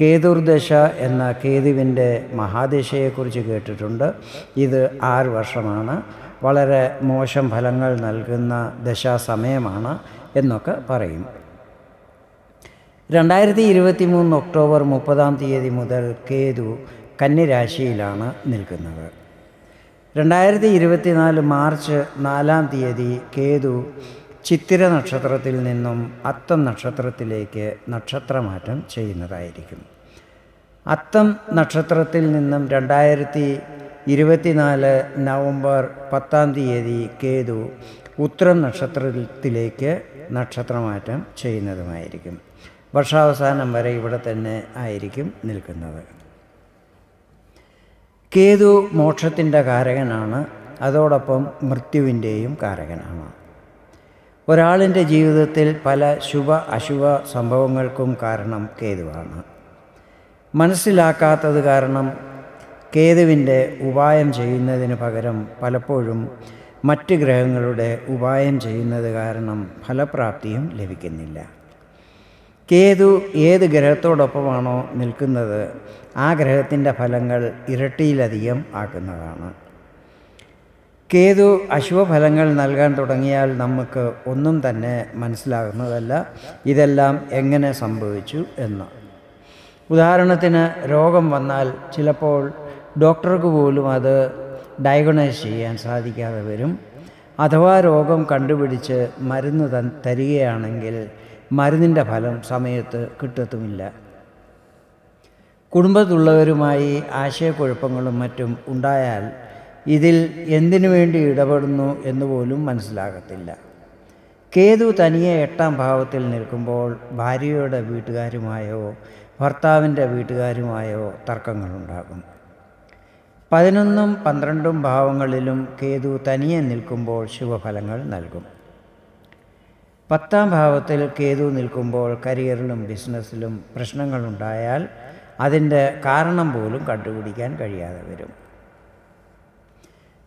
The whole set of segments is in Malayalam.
കേതുർദശ എന്ന കേതുവിന്റെ മഹാദശയെക്കുറിച്ച് കേട്ടിട്ടുണ്ട്. ഇത് ആറ് വർഷമാണ്. വളരെ മോശം ഫലങ്ങൾ നൽകുന്ന ദശാസമയമാണ് എന്നൊക്കെ പറയും. രണ്ടായിരത്തി ഇരുപത്തി മൂന്ന് ഒക്ടോബർ മുപ്പതാം തീയതി മുതൽ കേതു കന്നിരാശിയിലാണ് നിൽക്കുന്നത്. രണ്ടായിരത്തി ഇരുപത്തിനാല് മാർച്ച് നാലാം തീയതി കേതു ചിത്തിര നക്ഷത്രത്തിൽ നിന്നും അത്തം നക്ഷത്രത്തിലേക്ക് നക്ഷത്രമാറ്റം ചെയ്യുന്നതായിരിക്കും. അത്തം നക്ഷത്രത്തിൽ നിന്നും രണ്ടായിരത്തി ഇരുപത്തിനാല് നവംബർ പത്താം തീയതി കേതു ഉത്തരം നക്ഷത്രത്തിലേക്ക് നക്ഷത്രമാറ്റം ചെയ്യുന്നതുമായിരിക്കും. വർഷാവസാനം വരെ ഇവിടെ തന്നെ ആയിരിക്കും നിൽക്കുന്നത്. കേതു മോക്ഷത്തിന്റെ കാരകനാണ്. അതോടൊപ്പം മൃത്യുവിന്റെയും കാരകനാണ്. ഒരാളിന്റെ ജീവിതത്തിൽ പല ശുഭ അശുഭ സംഭവങ്ങൾക്കും കാരണം കേതുവാണ്. മനസ്സിലാക്കാത്തത് കാരണം കേതുവിന്റെ ഉപായം ചെയ്യുന്നതിന് പകരം പലപ്പോഴും മറ്റ് ഗ്രഹങ്ങളുടെ ഉപായം ചെയ്യുന്നത് കാരണം ഫലപ്രാപ്തിയും ലഭിക്കുന്നില്ല. കേതു ഏത് ഗ്രഹത്തോടൊപ്പമാണോ നിൽക്കുന്നത് ആ ഗ്രഹത്തിന്റെ ഫലങ്ങൾ ഇരട്ടിയിലധികം ആക്കുന്നതാണ്. കേതു അശുഭഫലങ്ങൾ നൽകാൻ തുടങ്ങിയാൽ നമുക്ക് ഒന്നും തന്നെ മനസ്സിലാകുന്നതല്ല. ഇതെല്ലാം എങ്ങനെ സംഭവിച്ചു എന്ന്. ഉദാഹരണത്തിന് രോഗം വന്നാൽ ചിലപ്പോൾ ഡോക്ടർക്ക് പോലും അത് ഡയഗ്നോസ് ചെയ്യാൻ സാധിക്കാതെ വരും. അഥവാ രോഗം കണ്ടുപിടിച്ച് മരുന്ന് തരികയാണെങ്കിൽ മരുന്നിന്റെ ഫലം സമയത്ത് കിട്ടത്തുമില്ല. കുടുംബത്തുള്ളവരുമായി ആശയക്കുഴപ്പങ്ങളും മറ്റും ഉണ്ടായാൽ ഇതിൽ എന്തിനു വേണ്ടി ഇടപെടുന്നു എന്ന് പോലും മനസ്സിലാകത്തില്ല. കേതു തനിയെ എട്ടാം ഭാവത്തിൽ നിൽക്കുമ്പോൾ ഭാര്യയുടെ വീട്ടുകാരുമായോ ഭർത്താവിന്റെ വീട്ടുകാരുമായോ തർക്കങ്ങളുണ്ടാകും. പതിനൊന്നും പന്ത്രണ്ടും ഭാവങ്ങളിലും കേതു തനിയെ നിൽക്കുമ്പോൾ ശുഭഫലങ്ങൾ നൽകും. പത്താം ഭാവത്തിൽ കേതു നിൽക്കുമ്പോൾ കരിയറിലും ബിസിനസ്സിലും പ്രശ്നങ്ങളുണ്ടായാൽ അതിന്റെ കാരണം പോലും കണ്ടുപിടിക്കാൻ കഴിയാതെ വരും.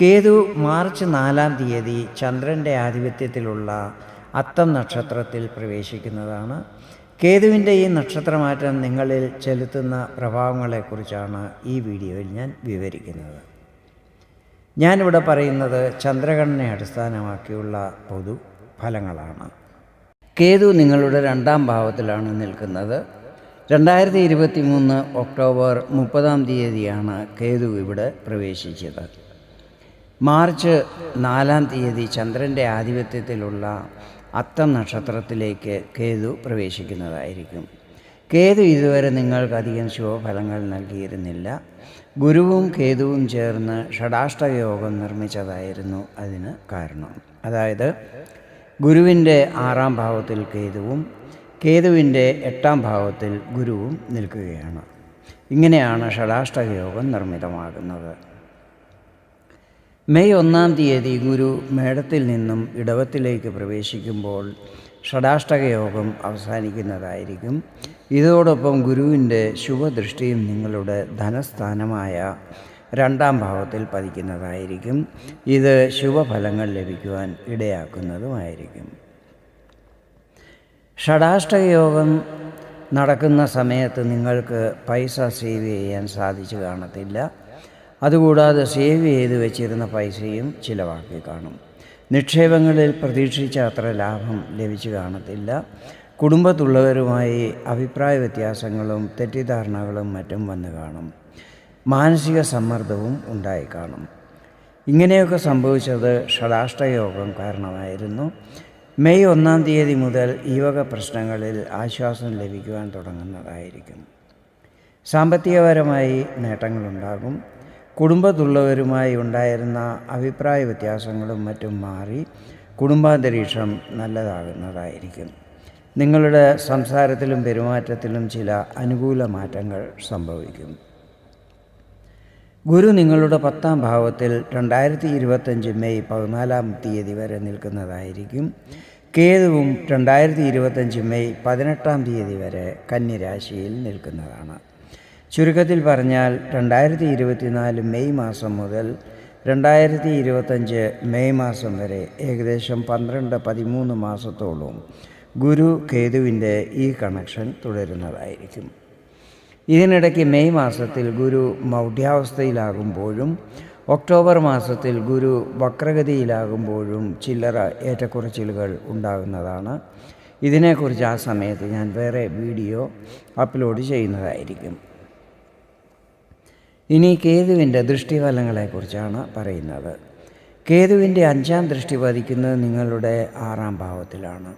കേതു മാർച്ച് നാലാം തീയതി ചന്ദ്രന്റെ ആധിപത്യത്തിലുള്ള അത്തം നക്ഷത്രത്തിൽ പ്രവേശിക്കുന്നതാണ്. കേതുവിന്റെ ഈ നക്ഷത്രമാറ്റം നിങ്ങളിൽ ചെലുത്തുന്ന പ്രഭാവങ്ങളെക്കുറിച്ചാണ് ഈ വീഡിയോയിൽ ഞാൻ വിവരിക്കുന്നത്. ഞാനിവിടെ പറയുന്നത് ചന്ദ്രഗണനെ അടിസ്ഥാനമാക്കിയുള്ള പൊതു ഫലങ്ങളാണ്. കേതു നിങ്ങളുടെ രണ്ടാം ഭാവത്തിലാണ് നിൽക്കുന്നത്. രണ്ടായിരത്തി ഇരുപത്തി മൂന്ന് ഒക്ടോബർ മുപ്പതാം തീയതിയാണ് കേതു ഇവിടെ പ്രവേശിച്ചത്. മാർച്ച് നാലാം തീയതി ചന്ദ്രന്റെ ആധിപത്യത്തിലുള്ള അത്തം നക്ഷത്രത്തിലേക്ക് കേതു പ്രവേശിക്കുന്നതായിരിക്കും. കേതു ഇതുവരെ നിങ്ങൾക്കധികം ശുഭഫലങ്ങൾ നൽകിയിരുന്നില്ല. ഗുരുവും കേതുവും ചേർന്ന് ഷടാഷ്ടയോഗം നിർമ്മിച്ചതായിരുന്നു അതിന് കാരണം. അതായത് ഗുരുവിന്റെ ആറാം ഭാവത്തിൽ കേതുവും കേതുവിന്റെ എട്ടാം ഭാവത്തിൽ ഗുരുവും നിൽക്കുകയാണ്. ഇങ്ങനെയാണ് ഷടാഷ്ടയോഗം നിർമ്മിതമാകുന്നത്. മെയ് ഒന്നാം തീയതി ഗുരു മേടത്തിൽ നിന്നും ഇടവത്തിലേക്ക് പ്രവേശിക്കുമ്പോൾ ഷടാഷ്ടകയോഗം അവസാനിക്കുന്നതായിരിക്കും. ഇതോടൊപ്പം ഗുരുവിന്റെ ശുഭദൃഷ്ടിയും നിങ്ങളുടെ ധനസ്ഥാനമായ രണ്ടാം ഭാവത്തിൽ പതിക്കുന്നതായിരിക്കും. ഇത് ശുഭഫലങ്ങൾ ലഭിക്കുവാൻ ഇടയാക്കുന്നതുമായിരിക്കും. ഷടാഷ്ടകയോഗം നടക്കുന്ന സമയത്ത് നിങ്ങൾക്ക് പൈസ സേവ് ചെയ്യാൻ സാധിച്ചു കാണത്തില്ല. അതുകൂടാതെ സേവ് ചെയ്ത് വെച്ചിരുന്ന പൈസയും ചിലവാക്കി കാണും. നിക്ഷേപങ്ങളിൽ പ്രതീക്ഷിച്ച അത്ര ലാഭം ലഭിച്ചു കാണത്തില്ല. കുടുംബത്തുള്ളവരുമായി അഭിപ്രായ വ്യത്യാസങ്ങളും തെറ്റിദ്ധാരണകളും മറ്റും വന്നു കാണും. മാനസിക സമ്മർദ്ദവും ഉണ്ടായി കാണും. ഇങ്ങനെയൊക്കെ സംഭവിച്ചത് ഷടാഷ്ടയോഗം കാരണമായിരുന്നു. മെയ് ഒന്നാം തീയതി മുതൽ ഈ വക പ്രശ്നങ്ങളിൽ ആശ്വാസം ലഭിക്കുവാൻ തുടങ്ങുന്നതായിരിക്കും. സാമ്പത്തികപരമായി നേട്ടങ്ങളുണ്ടാകും. കുടുംബത്തുള്ളവരുമായി ഉണ്ടായിരുന്ന അഭിപ്രായ വ്യത്യാസങ്ങളും മറ്റും മാറി കുടുംബാന്തരീക്ഷം നല്ലതാകുന്നതായിരിക്കും. നിങ്ങളുടെ സംസാരത്തിലും പെരുമാറ്റത്തിലും ചില അനുകൂല മാറ്റങ്ങൾ സംഭവിക്കും. ഗുരു നിങ്ങളുടെ പത്താം ഭാവത്തിൽ രണ്ടായിരത്തി ഇരുപത്തഞ്ച് മെയ് പതിനാലാം തീയതി വരെ നിൽക്കുന്നതായിരിക്കും. കേതുവും രണ്ടായിരത്തി ഇരുപത്തഞ്ച് മെയ് പതിനെട്ടാം തീയതി വരെ കന്നിരാശിയിൽ നിൽക്കുന്നതാണ്. ചുരുക്കത്തിൽ പറഞ്ഞാൽ രണ്ടായിരത്തി ഇരുപത്തിനാല് മെയ് മാസം മുതൽ രണ്ടായിരത്തി ഇരുപത്തഞ്ച് മെയ് മാസം വരെ ഏകദേശം പന്ത്രണ്ട് പതിമൂന്ന് മാസത്തോളം ഗുരു കേതുവിന്റെ ഈ കണക്ഷൻ തുടരുന്നതായിരിക്കും. ഇതിനിടയ്ക്ക് മെയ് മാസത്തിൽ ഗുരു മൗഢ്യാവസ്ഥയിലാകുമ്പോഴും ഒക്ടോബർ മാസത്തിൽ ഗുരു വക്രഗതിയിലാകുമ്പോഴും ചില്ലറ ഏറ്റക്കുറച്ചിലുകൾ ഉണ്ടാകുന്നതാണ്. ഇതിനെക്കുറിച്ച് ആ സമയത്ത് ഞാൻ വേറെ വീഡിയോ അപ്ലോഡ് ചെയ്യുന്നതായിരിക്കും. ഇനി കേതുവിന്റെ ദൃഷ്ടിഫലങ്ങളെക്കുറിച്ചാണ് പറയുന്നത്. കേതുവിന്റെ അഞ്ചാം ദൃഷ്ടി പതിക്കുന്നത് നിങ്ങളുടെ ആറാം ഭാവത്തിലാണ്.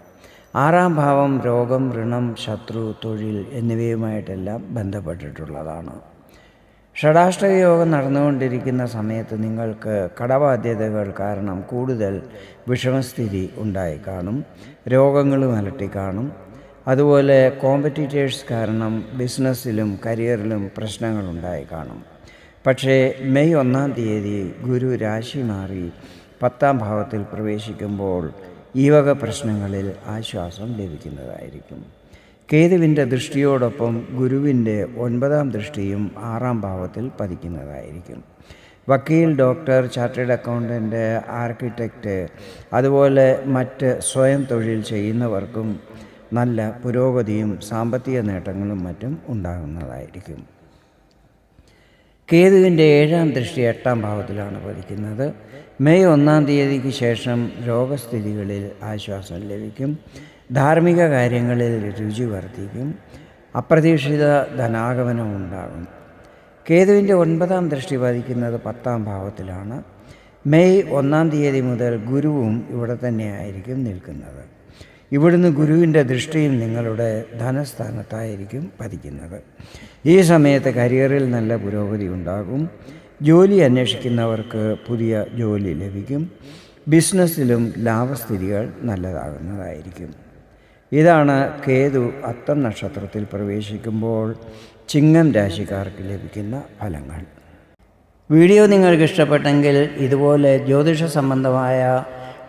ആറാം ഭാവം രോഗം ഋണം ശത്രു തൊഴിൽ എന്നിവയുമായിട്ടെല്ലാം ബന്ധപ്പെട്ടിട്ടുള്ളതാണ്. ഷഡാഷ്ടയോഗം നടന്നുകൊണ്ടിരിക്കുന്ന സമയത്ത് നിങ്ങൾക്ക് കടബാധ്യതകൾ കാരണം കൂടുതൽ വിഷമസ്ഥിതി ഉണ്ടായി കാണും. രോഗങ്ങളും അലട്ടി കാണും അതുപോലെ കോമ്പറ്റീറ്റേഴ്സ് കാരണം ബിസിനസ്സിലും കരിയറിലും പ്രശ്നങ്ങളുണ്ടായി കാണും. പക്ഷേ മെയ് ഒന്നാം തീയതി ഗുരു രാശി മാറി പത്താം ഭാവത്തിൽ പ്രവേശിക്കുമ്പോൾ ഈ വക പ്രശ്നങ്ങളിൽ ആശ്വാസം ലഭിക്കുന്നതായിരിക്കും. കേതുവിന്റെ ദൃഷ്ടിയോടൊപ്പം ഗുരുവിന്റെ ഒൻപതാം ദൃഷ്ടിയും ആറാം ഭാവത്തിൽ പതിക്കുന്നതായിരിക്കും. വക്കീൽ ഡോക്ടർ ചാർട്ടേഡ് അക്കൗണ്ടന്റ് ആർക്കിടെക്റ്റ് അതുപോലെ മറ്റ് സ്വയം തൊഴിൽ ചെയ്യുന്നവർക്കും നല്ല പുരോഗതിയും സാമ്പത്തിക നേട്ടങ്ങളും മറ്റും ഉണ്ടാകുന്നതായിരിക്കും. കേതുവിന്റെ ഏഴാം ദൃഷ്ടി എട്ടാം ഭാവത്തിലാണ് പതിക്കുന്നത്. മെയ് ഒന്നാം തീയതിക്ക് ശേഷം രോഗസ്ഥിതികളിൽ ആശ്വാസം ലഭിക്കും. ധാർമ്മിക കാര്യങ്ങളിൽ രുചി വർദ്ധിക്കും. അപ്രതീക്ഷിത ധനാഗമനം ഉണ്ടാകും. കേതുവിന്റെ ഒൻപതാം ദൃഷ്ടി പതിക്കുന്നത് പത്താം ഭാവത്തിലാണ്. മെയ് ഒന്നാം തീയതി മുതൽ ഗുരുവും ഇവിടെ തന്നെയായിരിക്കും നിൽക്കുന്നത്. ഇവിടുന്ന് ഗുരുവിന്റെ ദൃഷ്ടിയും നിങ്ങളുടെ ധനസ്ഥാനത്തായിരിക്കും പതിക്കുന്നത്. ഈ സമയത്ത് കരിയറിൽ നല്ല പുരോഗതി ഉണ്ടാകും. ജോലി അന്വേഷിക്കുന്നവർക്ക് പുതിയ ജോലി ലഭിക്കും. ബിസിനസ്സിലും ലാഭസ്ഥിതികൾ നല്ലതാകുന്നതായിരിക്കും. ഇതാണ് കേതു അത്തം നക്ഷത്രത്തിൽ പ്രവേശിക്കുമ്പോൾ ചിങ്ങം രാശിക്കാർക്ക് ലഭിക്കുന്ന ഫലങ്ങൾ. വീഡിയോ നിങ്ങൾക്ക് ഇഷ്ടപ്പെട്ടെങ്കിൽ ഇതുപോലെ ജ്യോതിഷ സംബന്ധമായ